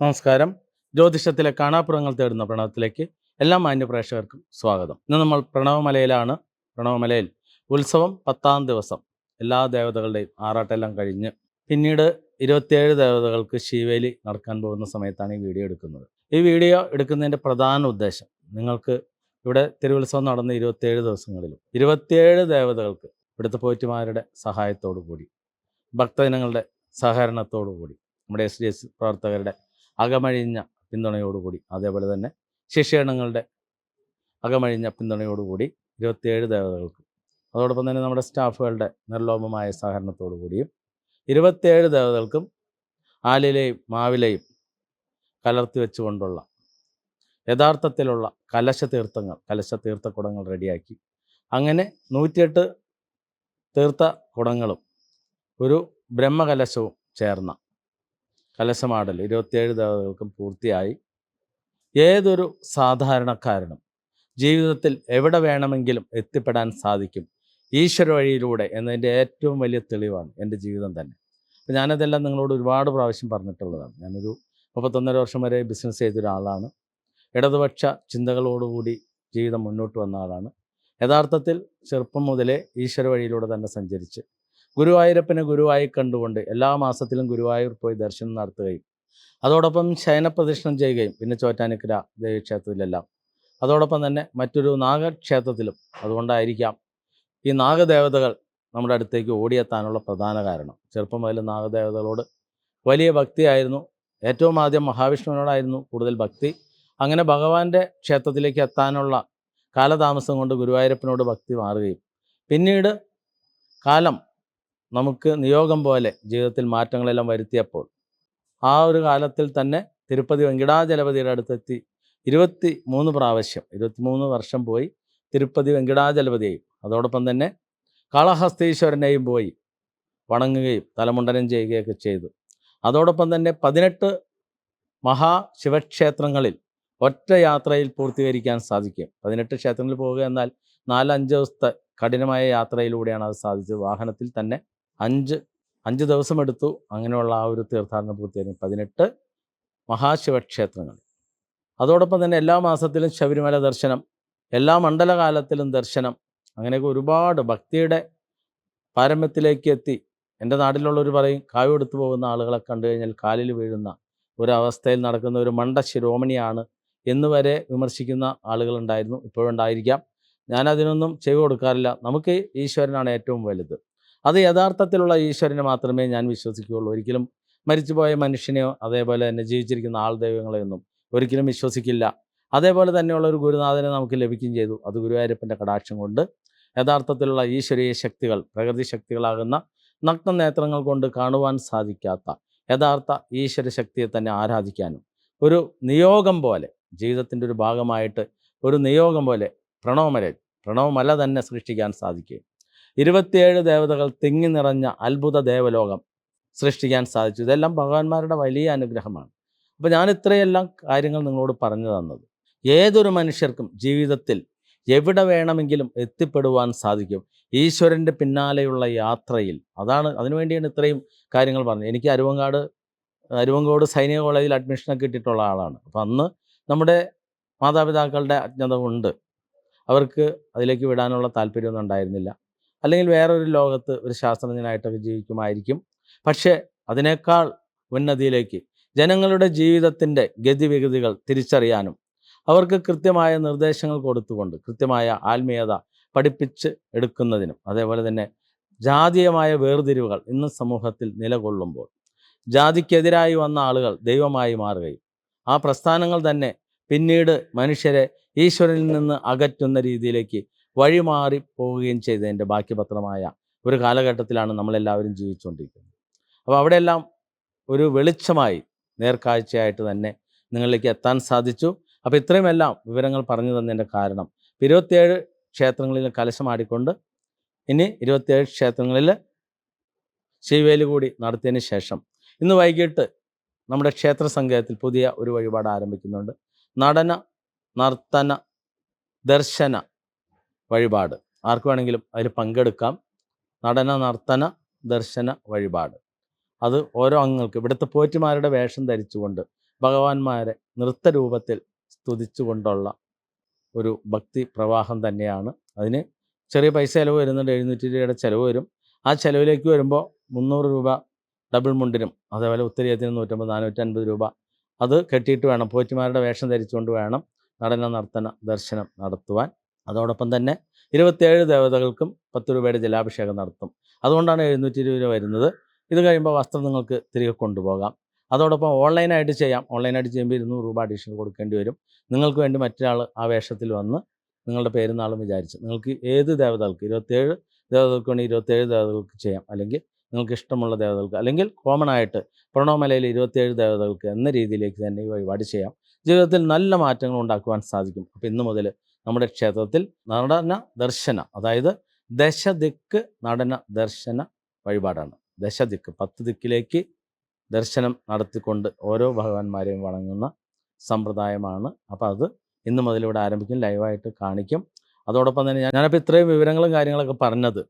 നമസ്കാരം. ജ്യോതിഷത്തിലെ കാണാപ്പുറങ്ങൾ തേടുന്ന പ്രണവത്തിലേക്ക് എല്ലാ മാന്യപ്രേക്ഷകർക്കും സ്വാഗതം. ഇന്ന് നമ്മൾ പ്രണവമലയിലാണ്. പ്രണവമലയിൽ ഉത്സവം പത്താം ദിവസം. എല്ലാ ദേവതകളുടെയും ആറാട്ടെല്ലാം കഴിഞ്ഞ് പിന്നീട് ഇരുപത്തിയേഴ് ദേവതകൾക്ക് ശിവേലി നടക്കാൻ പോകുന്ന സമയത്താണ് ഈ വീഡിയോ എടുക്കുന്നത്. ഈ വീഡിയോ എടുക്കുന്നതിന്റെ പ്രധാന ഉദ്ദേശം നിങ്ങൾക്ക് ഇവിടെ തിരുവുത്സവം നടന്ന ഇരുപത്തിയേഴ് ദിവസങ്ങളിലും ഇരുപത്തിയേഴ് ദേവതകൾക്ക് ഇവിടുത്തെ പോറ്റുമാരുടെ സഹായത്തോടു കൂടി ഭക്തജനങ്ങളുടെ സഹകരണത്തോടു കൂടി നമ്മുടെ എസ് ഡി എസ് പ്രവർത്തകരുടെ അകമഴിഞ്ഞ പിന്തുണയോടുകൂടി അതേപോലെ തന്നെ ശിഷ്യഗണങ്ങളുടെ അകമഴിഞ്ഞ പിന്തുണയോടുകൂടി ഇരുപത്തിയേഴ് ദേവതകൾക്കും അതോടൊപ്പം തന്നെ നമ്മുടെ സ്റ്റാഫുകളുടെ നിർലോഭമായ സഹകരണത്തോടു കൂടിയും ഇരുപത്തിയേഴ് ദേവതകൾക്കും ആലിലെയും മാവിലയും കലർത്തി വെച്ചുകൊണ്ടുള്ള യഥാർത്ഥത്തിലുള്ള കലശ തീർത്ഥങ്ങൾ കലശ തീർത്ഥക്കുടങ്ങൾ റെഡിയാക്കി. അങ്ങനെ നൂറ്റിയെട്ട് തീർത്ഥ കുടങ്ങളും ഒരു ബ്രഹ്മകലശവും ചേർന്ന കലശമാടൽ ഇരുപത്തിയേഴ് ദേവതകൾക്കും പൂർത്തിയായി. ഏതൊരു സാധാരണക്കാരനും ജീവിതത്തിൽ എവിടെ വേണമെങ്കിലും എത്തിപ്പെടാൻ സാധിക്കും ഈശ്വര വഴിയിലൂടെ എന്നതിന്റെ ഏറ്റവും വലിയ തെളിവാണ് എന്റെ ജീവിതം തന്നെ. അപ്പം ഞാനതെല്ലാം നിങ്ങളോട് ഒരുപാട് പ്രാവശ്യം പറഞ്ഞിട്ടുള്ളതാണ്. ഞാനൊരു മുപ്പത്തൊന്നര വർഷം വരെ ബിസിനസ് ചെയ്ത ഒരാളാണ് ഇടതുപക്ഷ ചിന്തകളോടുകൂടി ജീവിതം മുന്നോട്ട് വന്ന ആളാണ്. യഥാർത്ഥത്തിൽ ചെറുപ്പം മുതലേ ഈശ്വര വഴിയിലൂടെ തന്നെ സഞ്ചരിച്ച് ഗുരുവായൂരപ്പനെ ഗുരുവായി കണ്ടുകൊണ്ട് എല്ലാ മാസത്തിലും ഗുരുവായൂർ പോയി ദർശനം നടത്തുകയും അതോടൊപ്പം ശയനപ്രദക്ഷിണം ചെയ്യുകയും പിന്നെ ചോറ്റാനിക്കര ദേവീക്ഷേത്രത്തിലെല്ലാം. അതോടൊപ്പം തന്നെ മറ്റൊരു നാഗക്ഷേത്രത്തിലും അതുകൊണ്ടായിരിക്കാം ഈ നാഗദേവതകൾ നമ്മുടെ അടുത്തേക്ക് ഓടിയെത്താനുള്ള പ്രധാന കാരണം. ചെറുപ്പം മുതൽ നാഗദേവതകളോട് വലിയ ഭക്തിയായിരുന്നു. ഏറ്റവും ആദ്യം മഹാവിഷ്ണുവിനോടായിരുന്നു കൂടുതൽ ഭക്തി. അങ്ങനെ ഭഗവാന്റെ ക്ഷേത്രത്തിലേക്ക് എത്താനുള്ള കാലതാമസം കൊണ്ട് ഗുരുവായൂരപ്പനോട് ഭക്തി മാറുകയും. പിന്നീട് കാലം നമുക്ക് നിയോഗം പോലെ ജീവിതത്തിൽ മാറ്റങ്ങളെല്ലാം വരുത്തിയപ്പോൾ ആ ഒരു കാലത്തിൽ തന്നെ തിരുപ്പതി വെങ്കിടാചലപതിയുടെ അടുത്തെത്തി ഇരുപത്തി മൂന്ന് പ്രാവശ്യം ഇരുപത്തി മൂന്ന് വർഷം പോയി തിരുപ്പതി വെങ്കിടാചലപതിയെയും അതോടൊപ്പം തന്നെ കാളഹസ്തീശ്വരനെയും പോയി വണങ്ങുകയും തലമുണ്ടനം ചെയ്യുകയൊക്കെ ചെയ്തു. അതോടൊപ്പം തന്നെ പതിനെട്ട് മഹാശിവക്ഷേത്രങ്ങളിൽ ഒറ്റ യാത്രയിൽ പൂർത്തീകരിക്കാൻ സാധിക്കും. പതിനെട്ട് ക്ഷേത്രങ്ങളിൽ പോവുക എന്നാൽ നാലഞ്ച് ദിവസത്തെ കഠിനമായ യാത്രയിലൂടെയാണ് അത് സാധിച്ചത്. വാഹനത്തിൽ തന്നെ അഞ്ച് അഞ്ച് ദിവസം എടുത്തു. അങ്ങനെയുള്ള ആ ഒരു തീർത്ഥാടനം പൂർത്തിയായി. പതിനെട്ട് മഹാശിവക്ഷേത്രങ്ങൾ. അതോടൊപ്പം തന്നെ എല്ലാ മാസത്തിലും ശബരിമല ദർശനം എല്ലാ മണ്ഡലകാലത്തിലും ദർശനം അങ്ങനെയൊക്കെ ഒരുപാട് ഭക്തിയുടെ പാരമ്യത്തിലേക്ക് എത്തി. എന്റെ നാട്ടിലുള്ളവർ പറയും കാവ് എടുത്തു പോകുന്ന ആളുകളെ കണ്ടു കഴിഞ്ഞാൽ കാലിൽ വീഴുന്ന ഒരവസ്ഥയിൽ നടക്കുന്ന ഒരു മണ്ട ശിരോമണിയാണ് എന്ന് വരെ വിമർശിക്കുന്ന ആളുകളുണ്ടായിരുന്നു. ഇപ്പോഴുണ്ടായിരിക്കാം ഞാനതിനൊന്നും ചെയ്തു കൊടുക്കാറില്ല. നമുക്ക് ഈശ്വരനാണ് ഏറ്റവും വലുത്. അത് യഥാർത്ഥത്തിലുള്ള ഈശ്വരനെ മാത്രമേ ഞാൻ വിശ്വസിക്കുകയുള്ളൂ. ഒരിക്കലും മരിച്ചുപോയ മനുഷ്യനെയോ അതേപോലെ തന്നെ ജീവിച്ചിരിക്കുന്ന ആൾ ദൈവങ്ങളെയൊന്നും ഒരിക്കലും വിശ്വസിക്കില്ല. അതേപോലെ തന്നെയുള്ള ഒരു ഗുരുനാഥനെ നമുക്ക് ലഭിക്കുകയും ചെയ്തു. അത് ഗുരുവായൂരപ്പന്റെ കടാക്ഷം കൊണ്ട് യഥാർത്ഥത്തിലുള്ള ഈശ്വരീയ ശക്തികൾ പ്രകൃതി ശക്തികളാകുന്ന നഗ്ന നേത്രങ്ങൾ കൊണ്ട് കാണുവാൻ സാധിക്കാത്ത യഥാർത്ഥ ഈശ്വര ശക്തിയെ തന്നെ ആരാധിക്കാനും ഒരു നിയോഗം പോലെ ജീവിതത്തിന്റെ ഒരു ഭാഗമായിട്ട് ഒരു നിയോഗം പോലെ പ്രണവമല പ്രണവമല തന്നെ സൃഷ്ടിക്കാൻ സാധിക്കും ഇരുപത്തിയേഴ് ദേവതകൾ തിങ്ങി നിറഞ്ഞ അത്ഭുത ദേവലോകം സൃഷ്ടിക്കാൻ സാധിച്ചു. ഇതെല്ലാം ഭഗവാന്മാരുടെ വലിയ അനുഗ്രഹമാണ്. അപ്പോൾ ഞാൻ ഇത്രയെല്ലാം കാര്യങ്ങൾ നിങ്ങളോട് പറഞ്ഞു തന്നത്. ഏതൊരു മനുഷ്യർക്കും ജീവിതത്തിൽ എവിടെ വേണമെങ്കിലും എത്തിപ്പെടുവാൻ സാധിക്കും. ഈശ്വരന്റെ പിന്നാലെയുള്ള യാത്രയിൽ. അതാണ് അതിനുവേണ്ടിയാണ് ഇത്രയും കാര്യങ്ങൾ പറഞ്ഞത്. എനിക്ക് അരുവങ്കാട് അരുവങ്കോട് സൈനിക കോളേജിൽ അഡ്മിഷനൊക്കെ കിട്ടിയിട്ടുള്ള ആളാണ്. അപ്പം അന്ന് നമ്മുടെ മാതാപിതാക്കളുടെ അജ്ഞത കൊണ്ട് അവർക്ക് അതിലേക്ക് വിടാനുള്ള താല്പര്യമൊന്നും ഉണ്ടായിരുന്നില്ല. അല്ലെങ്കിൽ വേറൊരു ലോകത്ത് ഒരു ശാസ്ത്രജ്ഞനായിട്ടൊക്കെ ജീവിക്കുമായിരിക്കും. പക്ഷേ അതിനേക്കാൾ ഉന്നതിയിലേക്ക് ജനങ്ങളുടെ ജീവിതത്തിന്റെ ഗതിവിഗതികൾ തിരിച്ചറിയാനും അവർക്ക് കൃത്യമായ നിർദ്ദേശങ്ങൾ കൊടുത്തുകൊണ്ട് കൃത്യമായ ആത്മീയത പഠിപ്പിച്ച് എടുക്കുന്നതിനും അതേപോലെ തന്നെ ജാതീയമായ വേർതിരിവുകൾ ഇന്ന് സമൂഹത്തിൽ നിലകൊള്ളുമ്പോൾ ജാതിക്കെതിരായി വന്ന ആളുകൾ ദൈവമായി മാറുകയും ആ പ്രസ്ഥാനങ്ങൾ തന്നെ പിന്നീട് മനുഷ്യരെ ഈശ്വരനിൽ നിന്ന് അകറ്റുന്ന രീതിയിലേക്ക് വഴിമാറി പോവുകയും ചെയ്തതിന്റെ ബാക്കി പത്രമായ ഒരു കാലഘട്ടത്തിലാണ് നമ്മളെല്ലാവരും ജീവിച്ചുകൊണ്ടിരിക്കുന്നത്. അപ്പോൾ അവിടെയെല്ലാം ഒരു വെളിച്ചമായി നേർക്കാഴ്ചയായിട്ട് തന്നെ നിങ്ങളിലേക്ക് എത്താൻ സാധിച്ചു. അപ്പോൾ ഇത്രയുമെല്ലാം വിവരങ്ങൾ പറഞ്ഞു തന്നതിന്റെ കാരണം ഇരുപത്തിയേഴ് ക്ഷേത്രങ്ങളിൽ കലശമാടിക്കൊണ്ട് ഇനി ഇരുപത്തിയേഴ് ക്ഷേത്രങ്ങളിൽ ശിവേലി കൂടി നടത്തിയതിന് ശേഷം ഇന്ന് വൈകിട്ട് നമ്മുടെ ക്ഷേത്ര സങ്കേതത്തിൽ പുതിയ ഒരു വഴിപാട് ആരംഭിക്കുന്നുണ്ട്. നടന നർത്തന ദർശന വഴിപാട്. ആർക്ക് വേണമെങ്കിലും അതിൽ പങ്കെടുക്കാം. നടന നർത്തന ദർശന വഴിപാട്. അത് ഓരോ അംഗങ്ങൾക്ക്. ഇവിടുത്തെ പോറ്റുമാരുടെ വേഷം ധരിച്ചുകൊണ്ട് ഭഗവാന്മാരെ നൃത്തരൂപത്തിൽ സ്തുതിച്ചുകൊണ്ടുള്ള ഒരു ഭക്തി പ്രവാഹം തന്നെയാണ്. അതിന് ചെറിയ പൈസ ചിലവ് വരുന്നുണ്ട്. എഴുന്നൂറ്റി രൂപയുടെ ചിലവ് വരും. ആ ചിലവിലേക്ക് വരുമ്പോൾ മുന്നൂറ് രൂപ ഡബിൾ മുണ്ടിനും അതേപോലെ ഉത്തരീയത്തിന് നൂറ്റമ്പത് നാനൂറ്റി അൻപത് രൂപ അത് കെട്ടിയിട്ട് വേണം. പോറ്റിമാരുടെ വേഷം ധരിച്ചുകൊണ്ട് വേണം നടന നർത്തന ദർശനം നടത്തുവാൻ. അതോടൊപ്പം തന്നെ ഇരുപത്തിയേഴ് ദേവതകൾക്കും പത്ത് രൂപയുടെ ജലാഭിഷേകം നടത്തും. അതുകൊണ്ടാണ് എഴുന്നൂറ്റി ഇരുപത് രൂപ വരുന്നത്. ഇത് കഴിയുമ്പോൾ വസ്ത്രം നിങ്ങൾക്ക് തിരികെ കൊണ്ടുപോകാം. അതോടൊപ്പം ഓൺലൈനായിട്ട് ചെയ്യാം. ഓൺലൈനായിട്ട് ചെയ്യുമ്പോൾ ഇരുന്നൂറ് രൂപ അഡീഷണൽ കൊടുക്കേണ്ടി വരും. നിങ്ങൾക്ക് വേണ്ടി മറ്റൊരാൾ ആ വേഷത്തിൽ വന്ന് നിങ്ങളുടെ പേരും നാളും വിചാരിച്ച് നിങ്ങൾക്ക് ഏത് ദേവതകൾക്ക് ഇരുപത്തേഴ് ദേവതകൾക്ക് വേണ്ടി ഇരുപത്തേഴ് ദേവതകൾക്ക് ചെയ്യാം. അല്ലെങ്കിൽ നിങ്ങൾക്ക് ഇഷ്ടമുള്ള ദേവതകൾക്ക് അല്ലെങ്കിൽ കോമൺ ആയിട്ട് പ്രണവമലയിൽ ഇരുപത്തേഴ് ദേവതകൾക്ക് എന്ന രീതിയിലേക്ക് തന്നെ ഈ വഴിപാട് ചെയ്യാം. ജീവിതത്തിൽ നല്ല മാറ്റങ്ങൾ ഉണ്ടാക്കുവാൻ സാധിക്കും. അപ്പോൾ ഇന്ന് മുതൽ നമ്മുടെ ക്ഷേത്രത്തിൽ നടന ദർശന അതായത് ദശദിക്ക് നടന ദർശന വഴിപാടാണ്. ദശദിക്ക് പത്ത് ദിക്കിലേക്ക് ദർശനം നടത്തിക്കൊണ്ട് ഓരോ ഭഗവാന്മാരെയും വണങ്ങുന്ന സമ്പ്രദായമാണ്. അപ്പോൾ അത് ഇന്ന് മുതൽ ഇവിടെ ആരംഭിക്കും ലൈവായിട്ട് കാണിക്കും. അതോടൊപ്പം തന്നെ ഞാനിപ്പോൾ ഇത്രയും വിവരങ്ങളും കാര്യങ്ങളൊക്കെ പറഞ്ഞത്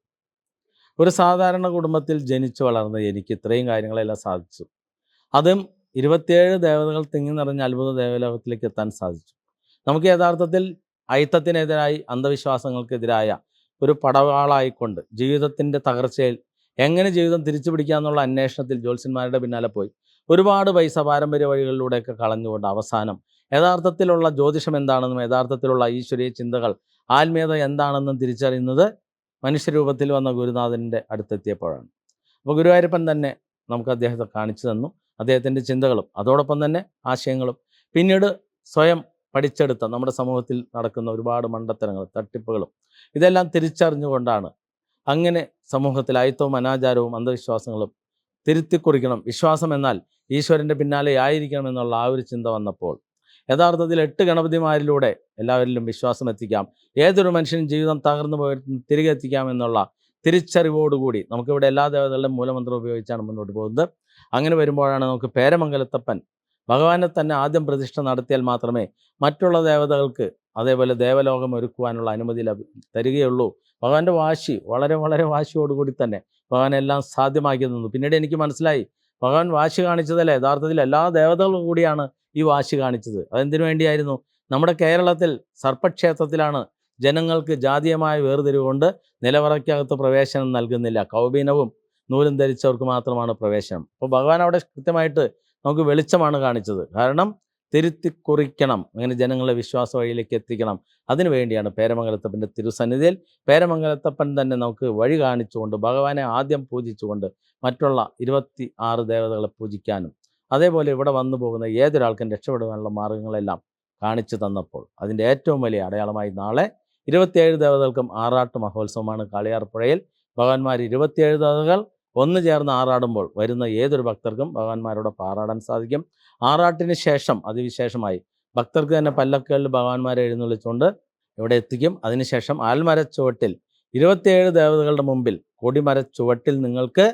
ഒരു സാധാരണ കുടുംബത്തിൽ ജനിച്ചു വളർന്ന എനിക്ക് ഇത്രയും കാര്യങ്ങളെല്ലാം സാധിച്ചു. അതും ഇരുപത്തിയേഴ് ദേവതകൾ തിങ്ങി നിറഞ്ഞ അത്ഭുത ദേവലോകത്തിലേക്ക് എത്താൻ സാധിച്ചു. നമുക്ക് യഥാർത്ഥത്തിൽ അയിത്തത്തിനെതിരായി അന്ധവിശ്വാസങ്ങൾക്കെതിരായ ഒരു പടവാളായിക്കൊണ്ട് ജീവിതത്തിന്റെ തകർച്ചയിൽ എങ്ങനെ ജീവിതം തിരിച്ചു പിടിക്കാമെന്നുള്ള അന്വേഷണത്തിൽ ജ്യോത്സ്യന്മാരുടെ പിന്നാലെ പോയി. ഒരുപാട് പൈസ പാരമ്പര്യ വഴികളിലൂടെയൊക്കെ കളഞ്ഞുകൊണ്ട് അവസാനം യഥാർത്ഥത്തിലുള്ള ജ്യോതിഷം എന്താണെന്നും യഥാർത്ഥത്തിലുള്ള ഈശ്വരീയ ചിന്തകൾ ആത്മീയത എന്താണെന്നും തിരിച്ചറിയുന്നത് മനുഷ്യരൂപത്തിൽ വന്ന ഗുരുനാഥന്റെ അടുത്തെത്തിയപ്പോഴാണ്. അപ്പോൾ ഗുരുവായൂരപ്പൻ തന്നെ നമുക്ക് അദ്ദേഹത്തെ കാണിച്ചു തന്നു. അദ്ദേഹത്തിന്റെ ചിന്തകളും അതോടൊപ്പം തന്നെ ആശയങ്ങളും. പിന്നീട് സ്വയം പഠിച്ചെടുത്ത നമ്മുടെ സമൂഹത്തിൽ നടക്കുന്ന ഒരുപാട് മണ്ടത്തരങ്ങൾ തട്ടിപ്പുകളും ഇതെല്ലാം തിരിച്ചറിഞ്ഞുകൊണ്ടാണ് അങ്ങനെ സമൂഹത്തിൽ അയിത്തവും അനാചാരവും അന്ധവിശ്വാസങ്ങളും തിരുത്തിക്കുറിക്കണം. വിശ്വാസം എന്നാൽ ഈശ്വരന്റെ പിന്നാലെ ആയിരിക്കണം എന്നുള്ള ആ ഒരു ചിന്ത വന്നപ്പോൾ യഥാർത്ഥത്തിൽ എട്ട് ഗണപതിമാരിലൂടെ എല്ലാവരിലും വിശ്വാസം എത്തിക്കാം. ഏതൊരു മനുഷ്യനും ജീവിതം തകർന്നു പോയി തിരികെ എത്തിക്കാം എന്നുള്ള തിരിച്ചറിവോടുകൂടി നമുക്കിവിടെ എല്ലാ ദേവതകളുടെയും മൂലമന്ത്രം ഉപയോഗിച്ചാണ് മുന്നോട്ട് പോകുന്നത്. അങ്ങനെ വരുമ്പോഴാണ് നമുക്ക് പേരമംഗലത്തപ്പൻ ഭഗവാനെ തന്നെ ആദ്യം പ്രതിഷ്ഠ നടത്തിയാൽ മാത്രമേ മറ്റുള്ള ദേവതകൾക്ക് അതേപോലെ ദേവലോകം ഒരുക്കുവാനുള്ള അനുമതി തരികയുള്ളൂ. ഭഗവാന്റെ വാശി വളരെ വളരെ വാശിയോടുകൂടി തന്നെ ഭഗവാൻ എല്ലാം സാധ്യമാക്കി തന്നു പിന്നീട് എനിക്ക് മനസ്സിലായി ഭഗവാൻ വാശി കാണിച്ചതല്ല? യഥാർത്ഥത്തിൽ എല്ലാ ദേവതകളും കൂടിയാണ് ഈ വാശി കാണിച്ചത്. അതെന്തിനു വേണ്ടിയായിരുന്നു? നമ്മുടെ കേരളത്തിൽ സർപ്പക്ഷേത്രത്തിലാണ് ജനങ്ങൾക്ക് ജാതീയമായ വേർതിരിവ് കൊണ്ട് നിലവറയ്ക്കകത്ത് പ്രവേശനം നൽകുന്നില്ല. കൗബീനവും നൂലും ധരിച്ചവർക്ക് മാത്രമാണ് പ്രവേശനം. അപ്പോൾ ഭഗവാൻ അവിടെ കൃത്യമായിട്ട് നമുക്ക് വെളിച്ചമാണ് കാണിച്ചത്. കാരണം തിരുത്തി കുറിക്കണം അങ്ങനെ ജനങ്ങളെ വിശ്വാസ വഴിയിലേക്ക് എത്തിക്കണം. അതിനു വേണ്ടിയാണ് പേരമംഗലത്തപ്പന്റെ തിരുസന്നിധിയിൽ പേരമംഗലത്തപ്പൻ തന്നെ നമുക്ക് വഴി കാണിച്ചുകൊണ്ട് ഭഗവാനെ ആദ്യം പൂജിച്ചുകൊണ്ട് മറ്റുള്ള ഇരുപത്തി ആറ് ദേവതകളെ പൂജിക്കാനും അതേപോലെ ഇവിടെ വന്നു പോകുന്ന ഏതൊരാൾക്കും രക്ഷപ്പെടുവാനുള്ള മാർഗങ്ങളെല്ലാം കാണിച്ചു തന്നപ്പോൾ അതിന്റെ ഏറ്റവും വലിയ അടയാളമായി നാളെ ഇരുപത്തിയേഴ് ദേവതകൾക്കും ആറാട്ട് മഹോത്സവമാണ് കാളിയാർ പുഴയിൽ ഭഗവാന്മാർ ഇരുപത്തിയേഴ് ദേവതകൾ ഒന്ന് ചേർന്ന് ആറാടുമ്പോൾ വരുന്ന ഏതൊരു ഭക്തർക്കും ഭഗവാന്മാരോട് പാറാടാൻ സാധിക്കും. ആറാട്ടിന് ശേഷം അതിവിശേഷമായി ഭക്തർക്ക് തന്നെ പല്ലക്കുകളിൽ ഭഗവാന്മാരെ എഴുന്നള്ളിച്ചുകൊണ്ട് ഇവിടെ എത്തിക്കും? അതിനുശേഷം ആൽമരച്ചുവട്ടിൽ ഇരുപത്തിയേഴ് ദേവതകളുടെ മുമ്പിൽ കൊടിമരച്ചുവട്ടിൽ നിങ്ങൾക്ക്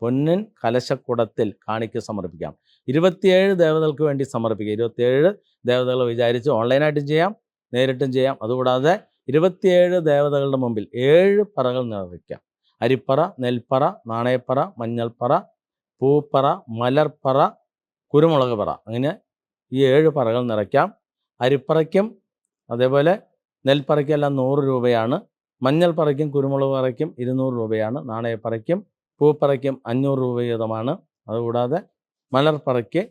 പൊന്നിൻ കലശക്കുടത്തിൽ കാണിക്ക് സമർപ്പിക്കാം. ഇരുപത്തിയേഴ് ദേവതകൾക്ക് വേണ്ടി സമർപ്പിക്കുക ഇരുപത്തിയേഴ് ദേവതകൾ വിചാരിച്ച് ഓൺലൈനായിട്ടും ചെയ്യാം നേരിട്ടും ചെയ്യാം. അതുകൂടാതെ ഇരുപത്തിയേഴ് ദേവതകളുടെ മുമ്പിൽ ഏഴ് പറകൾ നിറയ്ക്കാം. അരിപ്പറ നെൽപ്പറ നാണയപ്പറ മഞ്ഞൾപ്പറ പൂപ്പറ മലർപ്പറ കുരുമുളക് പറ അങ്ങനെ ഈ ഏഴ് പറകൾ നിറയ്ക്കാം. അരിപ്പറയ്ക്കും അതേപോലെ നെൽപ്പറയ്ക്കെല്ലാം നൂറ് രൂപയാണ്. മഞ്ഞൾപ്പറയ്ക്കും കുരുമുളക് പറയ്ക്കും ഇരുന്നൂറ് രൂപയാണ്. നാണയപ്പറയ്ക്കും പൂപ്പറയ്ക്കും അഞ്ഞൂറ് രൂപ വീതമാണ് അതുകൂടാതെ മലർപ്പറയ്ക്ക്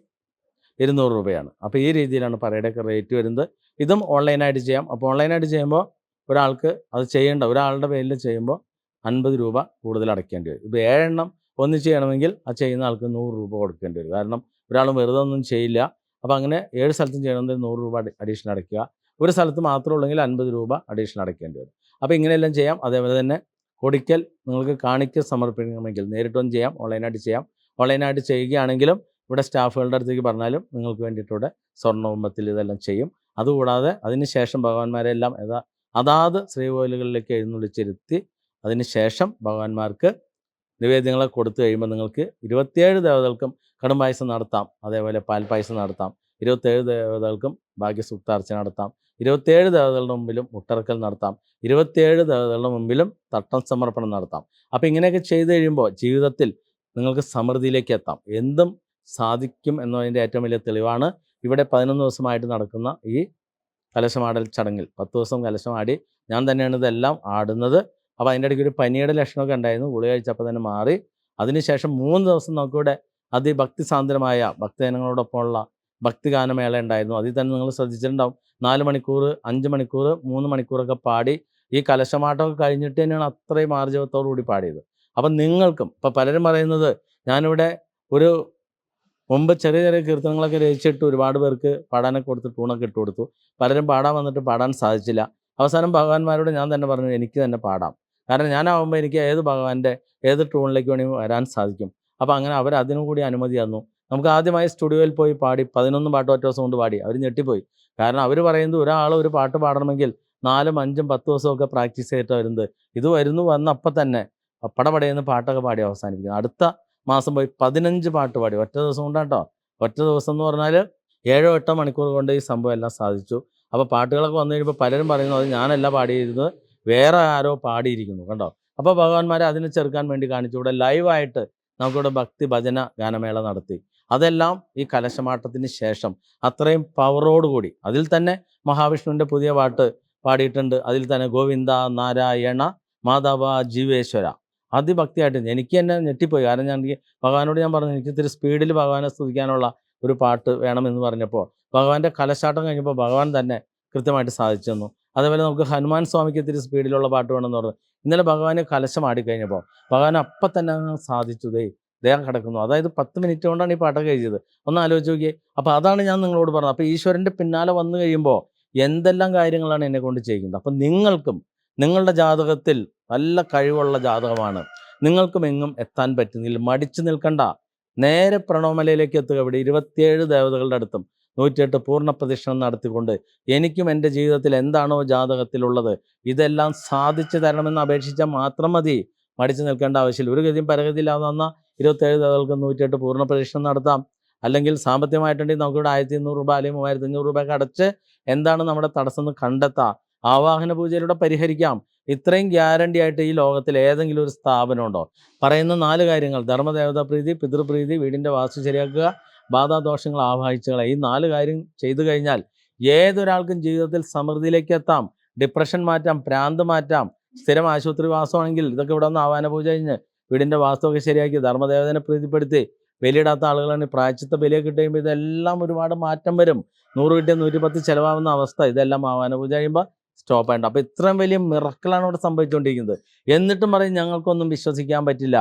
ഇരുന്നൂറ് രൂപയാണ്. അപ്പോൾ ഈ രീതിയിലാണ് പറയുടെയൊക്കെ റേറ്റ് വരുന്നത്. ഇതും ഓൺലൈനായിട്ട് ചെയ്യാം. അപ്പോൾ ഓൺലൈനായിട്ട് ചെയ്യുമ്പോൾ ഒരാൾക്ക് അത് ചെയ്യേണ്ട ഒരാളുടെ പേരിൽ ചെയ്യുമ്പോൾ അൻപത് രൂപ കൂടുതൽ അടയ്ക്കേണ്ടി വരും. ഇപ്പോൾ ഏഴെണ്ണം ഒന്ന് ചെയ്യണമെങ്കിൽ ആ ചെയ്യുന്ന ആൾക്ക് നൂറ് രൂപ കൊടുക്കേണ്ടി വരും. കാരണം ഒരാൾ വെറുതെ ഒന്നും ചെയ്യില്ല. അപ്പോൾ അങ്ങനെ ഏഴ് സ്ഥലത്തും ചെയ്യണമെങ്കിൽ നൂറ് രൂപ അഡീഷണൽ അടയ്ക്കുക. ഒരു സ്ഥലത്ത് മാത്രമേ ഉള്ളെങ്കിൽ അൻപത് രൂപ അഡീഷണൽ അടയ്ക്കേണ്ടി വരും. അപ്പോൾ ഇങ്ങനെയെല്ലാം ചെയ്യാം. അതേപോലെ തന്നെ കൊടിക്കൽ നിങ്ങൾക്ക് കാണിക്ക സമർപ്പിക്കണമെങ്കിൽ നേരിട്ടൊന്നും ചെയ്യാം. ഓൺലൈനായിട്ട് ചെയ്യാം. ഓൺലൈനായിട്ട് ചെയ്യുകയാണെങ്കിലും ഇവിടെ സ്റ്റാഫുകളുടെ അടുത്തേക്ക് പറഞ്ഞാലും നിങ്ങൾക്ക് വേണ്ടിയിട്ടൂടെ സ്വർണകുംഭത്തിൽ ഇതെല്ലാം ചെയ്യും. അതുകൂടാതെ അതിനുശേഷം ഭഗവാന്മാരെല്ലാം യഥാ അതാത് ശ്രീകോവിലുകളിലേക്ക് എഴുന്നള്ളിച്ചിരുത്തി അതിനുശേഷം ഭഗവാന്മാർക്ക് നിവേദ്യങ്ങളെ കൊടുത്തു കഴിയുമ്പോൾ നിങ്ങൾക്ക് ഇരുപത്തിയേഴ് ദേവതകൾക്കും കടും പായസം നടത്താം. അതേപോലെ പാൽപ്പായസം നടത്താം. ഇരുപത്തേഴ് ദേവതകൾക്കും ഭാഗ്യസുക്താർച്ച നടത്താം. ഇരുപത്തേഴ് ദേവതകളുടെ മുമ്പിലും മുട്ടറക്കൽ നടത്താം. ഇരുപത്തിയേഴ് ദേവതകളുടെ മുമ്പിലും തട്ടം സമർപ്പണം നടത്താം. അപ്പോൾ ഇങ്ങനെയൊക്കെ ചെയ്തു കഴിയുമ്പോൾ ജീവിതത്തിൽ നിങ്ങൾക്ക് സമൃദ്ധിയിലേക്ക് എത്താം. എന്തും സാധിക്കും എന്നതിന്റെ ഏറ്റവും വലിയ തെളിവാണ് ഇവിടെ പതിനൊന്ന് ദിവസമായിട്ട് നടക്കുന്ന ഈ കലശമാടൽ ചടങ്ങിൽ. പത്ത് ദിവസം കലശമാടി ഞാൻ തന്നെയാണ് ഇതെല്ലാം ആടുന്നത്. അപ്പോൾ അതിന്റെ ഇടയ്ക്ക് ഒരു പനിയുടെ ലക്ഷണമൊക്കെ ഉണ്ടായിരുന്നു. ഗുളിക കഴിച്ചപ്പോൾ തന്നെ മാറി. അതിനുശേഷം മൂന്ന് ദിവസം നമുക്കിവിടെ അതിഭക്തിസാന്ദ്രമായ ഭക്തജനങ്ങളോടൊപ്പമുള്ള ഭക്തിഗാനമേള ഉണ്ടായിരുന്നു. അതിൽ തന്നെ നിങ്ങൾ ശ്രദ്ധിച്ചിട്ടുണ്ടാവും. നാല് മണിക്കൂർ അഞ്ച് മണിക്കൂർ മൂന്ന് മണിക്കൂറൊക്കെ പാടി ഈ കലശമാട്ടമൊക്കെ കഴിഞ്ഞിട്ട് തന്നെയാണ് അത്രയും ആർജവത്തോടു കൂടി പാടിയത്. അപ്പം നിങ്ങൾക്കും ഇപ്പം പലരും പറയുന്നത് ഞാനിവിടെ ഒരു മുമ്പ് ചെറിയ ചെറിയ കീർത്തനങ്ങളൊക്കെ രചിച്ചിട്ട് ഒരുപാട് പേർക്ക് പാടാനൊക്കെ കൊടുത്ത് ടൂണൊക്കെ ഇട്ട് കൊടുത്തു പലരും പാടാൻ വന്നിട്ട് പാടാൻ സാധിച്ചില്ല. അവസാനം ഭഗവാന്മാരോട് ഞാൻ തന്നെ പറഞ്ഞു എനിക്ക് തന്നെ പാടാം. കാരണം ഞാനാവുമ്പോൾ എനിക്ക് ഏത് ഭഗവാന്റെ ഏത് ടൂണിലേക്ക് വേണമെങ്കിൽ വരാൻ സാധിക്കും. അപ്പോൾ അങ്ങനെ അവർ അതിനും കൂടി അനുമതി തന്നു. നമുക്ക് ആദ്യമായി സ്റ്റുഡിയോയിൽ പോയി പാടി പതിനൊന്ന് പാട്ട് ഒറ്റ ദിവസം കൊണ്ട് പാടി. അവർ ഞെട്ടിപ്പോയി. കാരണം അവർ പറയുന്നത് ഒരാൾ ഒരു പാട്ട് പാടണമെങ്കിൽ നാലും അഞ്ചും പത്ത് ദിവസമൊക്കെ പ്രാക്ടീസ് ചെയ്തിട്ട് വരുന്നത്. ഇത് വരുന്നു വന്നപ്പോൾ അപ്പം തന്നെ പടപടയെന്ന് പാട്ടൊക്കെ പാടി അവസാനിപ്പിക്കുന്നു. അടുത്ത മാസം പോയി പതിനഞ്ച് പാട്ട് പാടി. ഒറ്റ ദിവസം കൊണ്ടാട്ടോ. ഒറ്റ ദിവസം എന്ന് പറഞ്ഞാൽ ഏഴോ എട്ടോ മണിക്കൂർ കൊണ്ട് ഈ സംഭവം എല്ലാം സാധിച്ചു. അപ്പോൾ പാട്ടുകളൊക്കെ വന്നു കഴിയുമ്പോൾ പലരും പറയുന്നു അത് ഞാനല്ല പാടിയിരുന്നത്. വേറെ ആരോ പാടിയിരിക്കുന്നു കണ്ടോ? അപ്പോൾ ഭഗവാന്മാരെ അതിനെ ചെറുക്കാൻ വേണ്ടി കാണിച്ചു. ഇവിടെ ലൈവായിട്ട് നമുക്കിവിടെ ഭക്തി ഭജന ഗാനമേള നടത്തി. അതെല്ലാം ഈ കലശമാട്ടത്തിന് ശേഷം അത്രയും പവറോടുകൂടി അതിൽ തന്നെ മഹാവിഷ്ണുവിന്റെ പുതിയ പാട്ട് പാടിയിട്ടുണ്ട്. അതിൽ തന്നെ ഗോവിന്ദ നാരായണ മാധവ ജീവേശ്വര. അതിഭക്തിയായിട്ട് എനിക്ക് തന്നെ ഞെട്ടിപ്പോയി. കാരണം ഞാൻ ഭഗവാനോട് ഞാൻ പറഞ്ഞു എനിക്ക് ഇത്തിരി സ്പീഡിൽ ഭഗവാനെ സ്തുതിക്കാനുള്ള ഒരു പാട്ട് വേണമെന്ന് പറഞ്ഞപ്പോൾ ഭഗവാന്റെ കലശാട്ടം കഴിഞ്ഞപ്പോൾ ഭഗവാൻ തന്നെ കൃത്യമായിട്ട് സാധിച്ചു തന്നു അതേപോലെ നമുക്ക് ഹനുമാൻ സ്വാമിക്ക് ഇത്തിരി സ്പീഡിലുള്ള പാട്ട് വേണമെന്ന് പറഞ്ഞു. ഇന്നലെ ഭഗവാന് കലശം ആടിക്കഴിഞ്ഞപ്പോൾ ഭഗവാൻ അപ്പം തന്നെ സാധിച്ചു. ദേ ദേഹം കിടക്കുന്നു. അതായത് പത്ത് മിനിറ്റ് കൊണ്ടാണ് ഈ പാട്ടൊക്കെ കഴിച്ചത് ഒന്ന് ആലോചിച്ച് നോക്കിയേ. അപ്പോൾ അതാണ് ഞാൻ നിങ്ങളോട് പറഞ്ഞത്. അപ്പോൾ ഈശ്വരന്റെ പിന്നാലെ വന്നു കഴിയുമ്പോൾ എന്തെല്ലാം കാര്യങ്ങളാണ് എന്നെ കൊണ്ട് ചെയ്യുന്നത്? അപ്പം നിങ്ങൾക്കും നിങ്ങളുടെ ജാതകത്തിൽ നല്ല കഴിവുള്ള ജാതകമാണ്. നിങ്ങൾക്കും എങ്ങും എത്താൻ പറ്റുന്നില്ല. മടിച്ചു നിൽക്കണ്ട. നേരെ പ്രണവമലയിലേക്ക് എത്തുക. ഇവിടെ ഇരുപത്തിയേഴ് ദേവതകളുടെ അടുത്തും നൂറ്റിയെട്ട് പൂർണ പ്രദക്ഷിണം നടത്തിക്കൊണ്ട് എനിക്കും എന്റെ ജീവിതത്തിൽ എന്താണോ ജാതകത്തിലുള്ളത് ഇതെല്ലാം സാധിച്ചു തരണമെന്ന് അപേക്ഷിച്ചാൽ മാത്രം മതി. മടിച്ചു നിൽക്കേണ്ട ആവശ്യമില്ല. ഒരു ഗതിയും പരഗതിയില്ലാതെ വന്ന ഇരുപത്തേഴ് ദേവതകൾക്ക് നൂറ്റിയെട്ട് പൂർണ പ്രദക്ഷിണം നടത്താം. അല്ലെങ്കിൽ സാമ്പത്തികമായിട്ടുണ്ടെങ്കിൽ നമുക്കിവിടെ ആയിരത്തി ഇരുന്നൂറ് രൂപ അല്ലെങ്കിൽ മൂവായിരത്തി അഞ്ഞൂറ് രൂപയൊക്കെ അടച്ച് എന്താണ് നമ്മുടെ തടസ്സം എന്ന് കണ്ടെത്താം. ആവാഹന പൂജയിലൂടെ പരിഹരിക്കാം. ഇത്രയും ഗ്യാരണ്ടി ആയിട്ട് ഈ ലോകത്തിൽ ഏതെങ്കിലും ഒരു സ്ഥാപനമുണ്ടോ പറയുന്ന നാല് കാര്യങ്ങൾ. ധർമ്മദേവതാ പ്രീതി പിതൃപ്രീതി വീടിന്റെ വാസ്തു ശരിയാക്കുക ബാധാദോഷങ്ങൾ ആവാഹിച്ചുകളെ ഈ നാല് കാര്യം ചെയ്തു കഴിഞ്ഞാൽ ഏതൊരാൾക്കും ജീവിതത്തിൽ സമൃദ്ധിയിലേക്ക് എത്താം. ഡിപ്രഷൻ മാറ്റാം പ്രാന്ത് മാറ്റാം. സ്ഥിരം ആശുപത്രി വാസമാണെങ്കിൽ ഇതൊക്കെ ഇവിടെ നിന്ന് ആവാന പൂജ കഴിഞ്ഞ് വീടിന്റെ വാസ്തുവൊക്കെ ശരിയാക്കി ധർമ്മദേവതനെ പ്രീതിപ്പെടുത്തി ബലിയിടാത്ത ആളുകളാണ്. പ്രായച്ചിത്ത ബലിയൊക്കെ കിട്ടുകയുമ്പോൾ ഇതെല്ലാം ഒരുപാട് മാറ്റം വരും. നൂറ് കിട്ടിയ നൂറ്റി പത്ത് ചിലവാകുന്ന അവസ്ഥ. ഇതെല്ലാം ആവാന പൂജ കഴിയുമ്പോൾ സ്റ്റോപ്പ് ആയിട്ട് അപ്പോൾ ഇത്രയും വലിയ മിറക്കിളാണ് ഇവിടെ സംഭവിച്ചുകൊണ്ടിരിക്കുന്നത് എന്നിട്ടും പറയും ഞങ്ങൾക്കൊന്നും വിശ്വസിക്കാൻ പറ്റില്ല.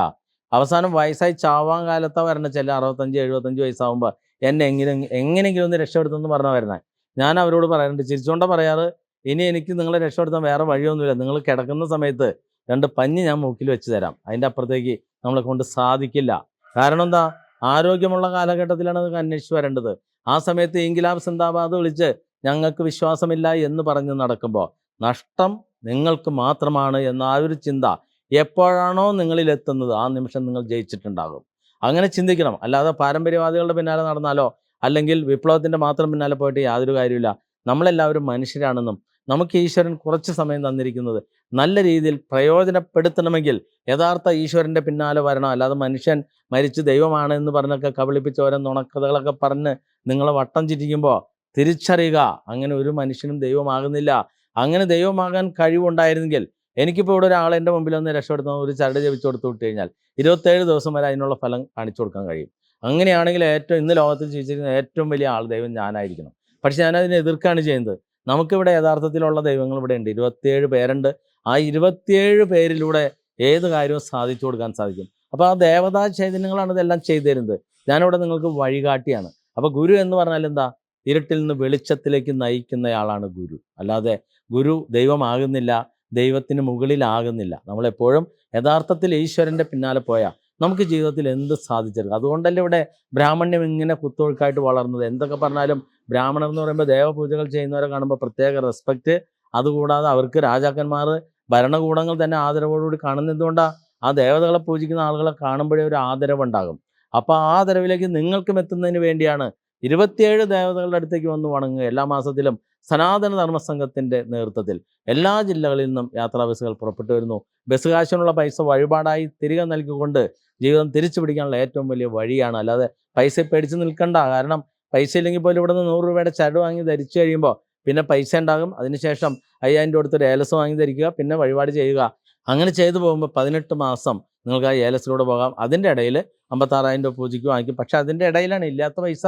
അവസാനം വയസ്സായി ചാവാൻ കാലത്താ വരണ ചില അറുപത്തഞ്ച് എഴുപത്തഞ്ച് വയസ്സാകുമ്പോൾ എന്നെ എങ്ങനെ എങ്ങനെയെങ്കിലും ഒന്ന് രക്ഷപ്പെടുത്തുമെന്ന് പറഞ്ഞാൽ വരുന്നത് ഞാൻ അവരോട് പറയാറുണ്ട് ചിരിച്ചുകൊണ്ടാ പറയാറ്. ഇനി എനിക്ക് നിങ്ങളെ രക്ഷപ്പെടുത്താൻ വേറെ വഴിയൊന്നുമില്ല. നിങ്ങൾ കിടക്കുന്ന സമയത്ത് രണ്ട് പഞ്ഞ് ഞാൻ മൂക്കിൽ വെച്ച് തരാം. അതിന്റെ അപ്പുറത്തേക്ക് നമ്മളെ കൊണ്ട് സാധിക്കില്ല. കാരണം എന്താ? ആരോഗ്യമുള്ള കാലഘട്ടത്തിലാണ് അത് അന്വേഷിച്ച് വരേണ്ടത്. ആ സമയത്ത് ഇൻകിലാബ് സിന്ദാബാദ് വിളിച്ച് ഞങ്ങൾക്ക് വിശ്വാസമില്ല എന്ന് പറഞ്ഞ് നടക്കുമ്പോൾ നഷ്ടം നിങ്ങൾക്ക് മാത്രമാണ് എന്ന ആ ഒരു ചിന്ത എപ്പോഴാണോ നിങ്ങളിലെത്തുന്നത് ആ നിമിഷം നിങ്ങൾ ജയിച്ചിട്ടുണ്ടാകും. അങ്ങനെ ചിന്തിക്കണം. അല്ലാതെ പാരമ്പര്യവാദികളുടെ പിന്നാലെ നടന്നാലോ അല്ലെങ്കിൽ വിപ്ലവത്തിന്റെ മാത്രം പിന്നാലെ പോയിട്ട് യാതൊരു കാര്യമില്ല നമ്മളെല്ലാവരും മനുഷ്യരാണെന്നും നമുക്ക് ഈശ്വരൻ കുറച്ച് സമയം തന്നിരിക്കുന്നത് നല്ല രീതിയിൽ പ്രയോജനപ്പെടുത്തണമെങ്കിൽ യഥാർത്ഥ ഈശ്വരന്റെ പിന്നാലെ വരണം. അല്ലാതെ മനുഷ്യൻ മരിച്ച് ദൈവമാണ് എന്ന് പറഞ്ഞൊക്കെ കബളിപ്പിച്ച് ഓരോ നുണക്കഥകളൊക്കെ പറഞ്ഞ് നിങ്ങളെ വട്ടം ചിരിക്കുമ്പോൾ തിരിച്ചറിയുക. അങ്ങനെ ഒരു മനുഷ്യനും ദൈവമാകുന്നില്ല. അങ്ങനെ ദൈവമാകാൻ കഴിവുണ്ടായിരുന്നെങ്കിൽ എനിക്കിപ്പോൾ ഇവിടെ ഒരാൾ എന്റെ മുമ്പിൽ ഒന്ന് രക്ഷപ്പെടുത്തുന്ന ഒരു ചരട് ജപിച്ചു കൊടുത്തു വിട്ട് കഴിഞ്ഞാൽ ഇരുപത്തേഴ് ദിവസം വരെ അതിനുള്ള ഫലം കാണിച്ചു കൊടുക്കാൻ കഴിയും. അങ്ങനെയാണെങ്കിൽ ഏറ്റവും ഇന്ന് ലോകത്തിൽ ജീവിച്ചിരിക്കുന്ന ഏറ്റവും വലിയ ആൾ ദൈവം ഞാനായിരിക്കണം. പക്ഷെ ഞാനതിനെ എതിർക്കാണ് ചെയ്യുന്നത്. നമുക്കിവിടെ യഥാർത്ഥത്തിലുള്ള ദൈവങ്ങൾ ഇവിടെ ഉണ്ട്. ഇരുപത്തിയേഴ് പേരുണ്ട്. ആ ഇരുപത്തിയേഴ് പേരിലൂടെ ഏത് കാര്യവും സാധിച്ചു കൊടുക്കാൻ സാധിക്കും. അപ്പോൾ ആ ദേവതാ ചൈതന്യങ്ങളാണ് ഇതെല്ലാം ചെയ്തു തരുന്നത്. ഞാനിവിടെ നിങ്ങൾക്ക് വഴികാട്ടിയാണ്. അപ്പോൾ ഗുരു എന്ന് പറഞ്ഞാൽ എന്താ? ഇരുട്ടിൽ നിന്ന് വെളിച്ചത്തിലേക്ക് നയിക്കുന്നയാളാണ് ഗുരു. അല്ലാതെ ഗുരു ദൈവമാകുന്നില്ല. ദൈവത്തിന് മുകളിലാകുന്നില്ല. നമ്മളെപ്പോഴും യഥാർത്ഥത്തിൽ ഈശ്വരന്റെ പിന്നാലെ പോയാൽ നമുക്ക് ജീവിതത്തിൽ എന്ത് സാധിച്ചെടുക്കും? അതുകൊണ്ടല്ലേ ഇവിടെ ബ്രാഹ്മണ്യം ഇങ്ങനെ കുത്തൊഴുക്കായിട്ട് വളർന്നത്? എന്തൊക്കെ പറഞ്ഞാലും ബ്രാഹ്മണർ എന്ന് പറയുമ്പോൾ ദേവപൂജകൾ ചെയ്യുന്നവരെ കാണുമ്പോൾ പ്രത്യേക റെസ്പെക്റ്റ് അതുകൂടാതെ അവർക്ക് രാജാക്കന്മാർ ഭരണകൂടങ്ങൾ തന്നെ ആദരവോടുകൂടി കാണുന്നതുകൊണ്ടാണ് ആ ദേവതകളെ പൂജിക്കുന്ന ആളുകളെ കാണുമ്പോഴേ ഒരു ആദരവുണ്ടാകും. അപ്പോൾ ആ ആദരവിലേക്ക് നിങ്ങൾക്കും എത്തുന്നതിന് വേണ്ടിയാണ് ഇരുപത്തിയേഴ് ദേവതകളുടെ അടുത്തേക്ക് വന്ന് വണങ്ങുക എല്ലാ മാസത്തിലും. സനാതന ധർമ്മ സംഘത്തിന്റെ നേതൃത്വത്തിൽ എല്ലാ ജില്ലകളിൽ നിന്നും യാത്രാ ബസ്സുകൾ പുറപ്പെട്ടു വരുന്നു. ബസ് കാശിനുള്ള പൈസ വഴിപാടായി തിരികെ നൽകിക്കൊണ്ട് ജീവിതം തിരിച്ചു പിടിക്കാനുള്ള ഏറ്റവും വലിയ വഴിയാണ്. അല്ലാതെ പൈസ പേടിച്ച് നിൽക്കണ്ട. കാരണം പൈസ ഇല്ലെങ്കിൽ പോലും ഇവിടെ നിന്ന് നൂറ് രൂപയുടെ ചരട് വാങ്ങി ധരിച്ചു കഴിയുമ്പോൾ പിന്നെ പൈസ ഉണ്ടാകും. അതിനുശേഷം അയ്യായിരം രൂപ കൊടുത്തൊരു ഏലസ് വാങ്ങി ധരിക്കുക. പിന്നെ വഴിപാട് ചെയ്യുക. അങ്ങനെ ചെയ്തു പോകുമ്പോൾ പതിനെട്ട് മാസം നിങ്ങൾക്ക് ആ ഏലസിലൂടെ പോകാം. അതിന്റെ ഇടയിൽ അമ്പത്താറായിരം രൂപ പൂജയ്ക്ക് വാങ്ങിക്കും. പക്ഷേ അതിന്റെ ഇടയിലാണ് ഇല്ലാത്ത പൈസ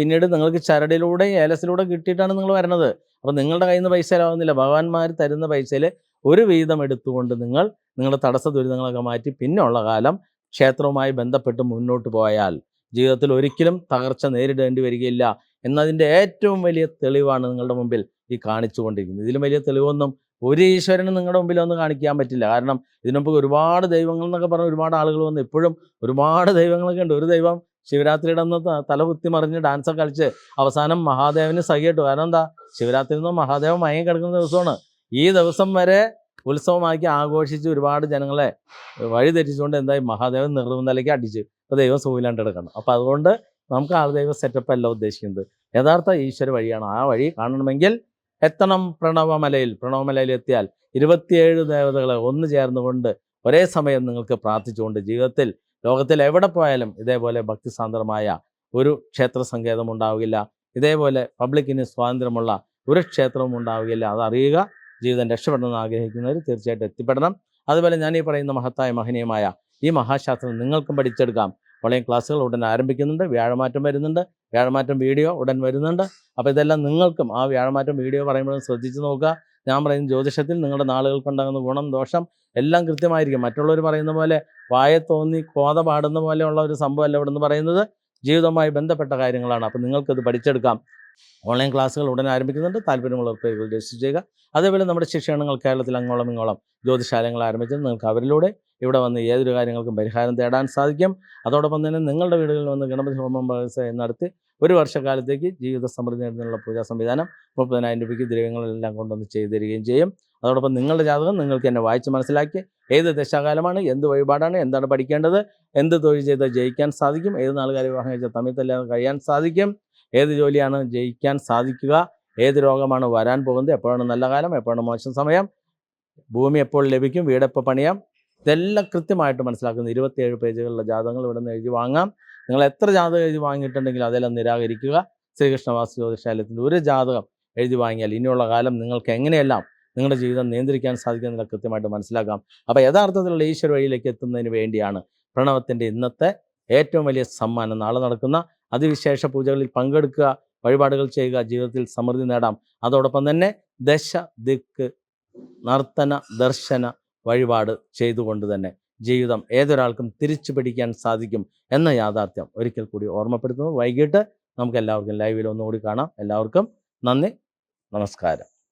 പിന്നീട് നിങ്ങൾക്ക് ചരടിലൂടെ ഏലസിലൂടെ കിട്ടിയിട്ടാണ് നിങ്ങൾ വരുന്നത് അപ്പോൾ നിങ്ങളുടെ കയ്യിൽ നിന്ന് പൈസ ആവുന്നില്ല ഭഗവാന്മാർ തരുന്ന പൈസയിൽ ഒരു വീതം എടുത്തുകൊണ്ട് നിങ്ങൾ നിങ്ങളുടെ തടസ്സ ദുരിതങ്ങളൊക്കെ മാറ്റി പിന്നെയുള്ള കാലം ക്ഷേത്രവുമായി ബന്ധപ്പെട്ട് മുന്നോട്ട് പോയാൽ ജീവിതത്തിൽ ഒരിക്കലും തകർച്ച നേരിടേണ്ടി വരികയില്ല. എന്നതിന്റെ ഏറ്റവും വലിയ തെളിവാണ് നിങ്ങളുടെ മുമ്പിൽ ഈ കാണിച്ചുകൊണ്ടിരിക്കുന്നത്. ഇതിലും വലിയ തെളിവൊന്നും ഒരു ഈശ്വരനും നിങ്ങളുടെ മുമ്പിൽ ഒന്നും കാണിക്കാൻ പറ്റില്ല. കാരണം ഇതിനുമുമ്പ് ഒരുപാട് ദൈവങ്ങൾ എന്നൊക്കെ പറഞ്ഞ് ഒരുപാട് ആളുകൾ വന്ന്. ഇപ്പോഴും ഒരുപാട് ദൈവങ്ങളൊക്കെ ഉണ്ട്. ഒരു ദൈവം ശിവരാത്രിയുടെ അന്ന് തലകുത്തി തല കുത്തി മറിഞ്ഞ് ഡാൻസൊക്കെ കളിച്ച് അവസാനം മഹാദേവന് സഹിയിട്ടു. കാരണം എന്താ? ശിവരാത്രി എന്ന് മഹാദേവൻ മയങ്ങി കിടക്കുന്ന ദിവസമാണ്. ഈ ദിവസം വരെ ഉത്സവമാക്കി ആഘോഷിച്ച് ഒരുപാട് ജനങ്ങളെ വഴി തെറ്റിച്ചുകൊണ്ട് എന്തായി മഹാദേവൻ നിർമ്മലയ്ക്ക് അടിച്ച് അപ്പോൾ ദൈവം സുഖമില്ലാണ്ട് എടുക്കണം അപ്പോൾ അതുകൊണ്ട് നമുക്ക് ആൾദൈവ സെറ്റപ്പ് അല്ല ഉദ്ദേശിക്കുന്നത്. യഥാർത്ഥ ഈശ്വര വഴിയാണ്. ആ വഴി കാണണമെങ്കിൽ എത്തണം പ്രണവമലയിൽ. പ്രണവമലയിൽ എത്തിയാൽ ഇരുപത്തിയേഴ് ദേവതകളെ ഒന്ന് ചേർന്നുകൊണ്ട് ഒരേ സമയം നിങ്ങൾക്ക് പ്രാർത്ഥിച്ചുകൊണ്ട് ജീവിതത്തിൽ ലോകത്തിൽ എവിടെ പോയാലും ഇതേപോലെ ഭക്തിസാന്ദ്രമായ ഒരു ക്ഷേത്ര സങ്കേതം ഉണ്ടാവുകയില്ല. ഇതേപോലെ പബ്ലിക്കിന് സ്വാതന്ത്ര്യമുള്ള ഒരു ക്ഷേത്രവും ഉണ്ടാവുകയില്ല. അതറിയുക ജീവിതം രക്ഷപ്പെടണമെന്ന് ആഗ്രഹിക്കുന്നവർ തീർച്ചയായിട്ടും എത്തിപ്പെടണം. അതുപോലെ ഞാൻ ഈ പറയുന്ന മഹത്തായ മഹനീയമായ ഈ മഹാശാസ്ത്രം നിങ്ങൾക്കും പഠിച്ചെടുക്കാം. ഓൺലൈൻ ക്ലാസ്സുകൾ ഉടൻ ആരംഭിക്കുന്നുണ്ട്. വ്യാഴമാറ്റം വരുന്നുണ്ട്. വ്യാഴമാറ്റം വീഡിയോ ഉടൻ വരുന്നുണ്ട്. അപ്പോൾ ഇതെല്ലാം നിങ്ങൾക്കും ആ വ്യാഴമാറ്റം വീഡിയോ പറയുമ്പോഴും ശ്രദ്ധിച്ച് നോക്കുക. ഞാൻ പറയുന്ന ജ്യോതിഷത്തിൽ നിങ്ങളുടെ നാളുകൾക്കുണ്ടാകുന്ന ഗുണം ദോഷം എല്ലാം കൃത്യമായിരിക്കും. മറ്റുള്ളവർ പറയുന്ന പോലെ വായ തോന്നി കോത പാടുന്ന പോലെയുള്ള ഒരു സംഭവമല്ല ഇവിടെ നിന്ന് പറയുന്നത്. ജീവിതവുമായി ബന്ധപ്പെട്ട കാര്യങ്ങളാണ്. അപ്പം നിങ്ങൾക്കത് പഠിച്ചെടുക്കാം. ഓൺലൈൻ ക്ലാസ്സുകൾ ഉടൻ ആരംഭിക്കുന്നുണ്ട്. താല്പര്യമുള്ളവർ പേരുകൾ രജിസ്റ്റർ ചെയ്യുക. അതേപോലെ നമ്മുടെ ശിക്ഷണങ്ങൾ കേരളത്തിൽ അങ്ങോളം ഇങ്ങോളം ജ്യോതിശാലങ്ങൾ ആരംഭിച്ചത് നിങ്ങൾക്ക് അവരിലൂടെ ഇവിടെ വന്ന് ഏതൊരു കാര്യങ്ങൾക്കും പരിഹാരം തേടാൻ സാധിക്കും. അതോടൊപ്പം തന്നെ നിങ്ങളുടെ വീടുകളിൽ വന്ന് ഗണപതി ഹോമം നടത്തി ഒരു വർഷക്കാലത്തേക്ക് ജീവിത സമൃദ്ധി നേടുന്നതിനുള്ള പൂജാ സംവിധാനം മുപ്പതിനായിരം രൂപയ്ക്ക് ദ്രവ്യങ്ങളെല്ലാം കൊണ്ടുവന്ന് ചെയ്തു തരികയും ചെയ്യും. അതോടൊപ്പം നിങ്ങളുടെ ജാതകം നിങ്ങൾക്ക് എന്നെ വായിച്ച് മനസ്സിലാക്കി ഏത് ദശാകാലമാണ് എന്ത് വഴിപാടാണ് എന്താണ് പഠിക്കേണ്ടത് എന്ത് തൊഴിൽ ചെയ്താൽ ജയിക്കാൻ സാധിക്കും ഏത് നാളുകാരെ വിവാഹം കഴിച്ചാൽ തമ്മിൽ തല്ലാതെ കഴിയാൻ സാധിക്കും. ഏത് ജോലിയാണ് ജയിക്കാൻ സാധിക്കുക? ഏത് രോഗമാണ് വരാൻ പോകുന്നത്? എപ്പോഴാണ് നല്ല കാലം? എപ്പോഴാണ് മോശം സമയം? ഭൂമി എപ്പോൾ ലഭിക്കും? വീടെപ്പോൾ പണിയാം? ഇതെല്ലാം കൃത്യമായിട്ട് മനസ്സിലാക്കുന്ന. ഇരുപത്തിയേഴ് പേജുകളുള്ള ജാതകങ്ങൾ ഇവിടെ നിന്ന് എഴുതി വാങ്ങാം. നിങ്ങൾ എത്ര ജാതകം എഴുതി വാങ്ങിയിട്ടുണ്ടെങ്കിലും അതെല്ലാം നിരാകരിക്കുക. ശ്രീകൃഷ്ണവാസു ജ്യോതിശാലയത്തിന്റെ ഒരു ജാതകം എഴുതി വാങ്ങിയാൽ ഇനിയുള്ള കാലം നിങ്ങൾക്ക് എങ്ങനെയെല്ലാം നിങ്ങളുടെ ജീവിതം നിയന്ത്രിക്കാൻ സാധിക്കുന്നില്ല കൃത്യമായിട്ട് മനസ്സിലാക്കാം. അപ്പോൾ യഥാർത്ഥത്തിലുള്ള ഈശ്വര വഴിയിലേക്ക് എത്തുന്നതിന് വേണ്ടിയാണ് പ്രണവത്തിന്റെ ഇന്നത്തെ ഏറ്റവും വലിയ സമ്മാനം. നാളെ നടക്കുന്ന അതിവിശേഷ പൂജകളിൽ പങ്കെടുക്കുക വഴിപാടുകൾ ചെയ്യുക ജീവിതത്തിൽ സമൃദ്ധി നേടാം. അതോടൊപ്പം തന്നെ ദശ ദിക്ക് നർത്തന ദർശന വഴിപാട് ചെയ്തുകൊണ്ട് തന്നെ ജീവിതം ഏതൊരാൾക്കും തിരിച്ചു പിടിക്കാൻ സാധിക്കും എന്ന യാഥാർത്ഥ്യം ഒരിക്കൽ കൂടി ഓർമ്മപ്പെടുത്തുന്നു. വൈകിട്ട് നമുക്ക് എല്ലാവർക്കും ലൈവിൽ ഒന്നുകൂടി കാണാം. എല്ലാവർക്കും നന്ദി. നമസ്കാരം.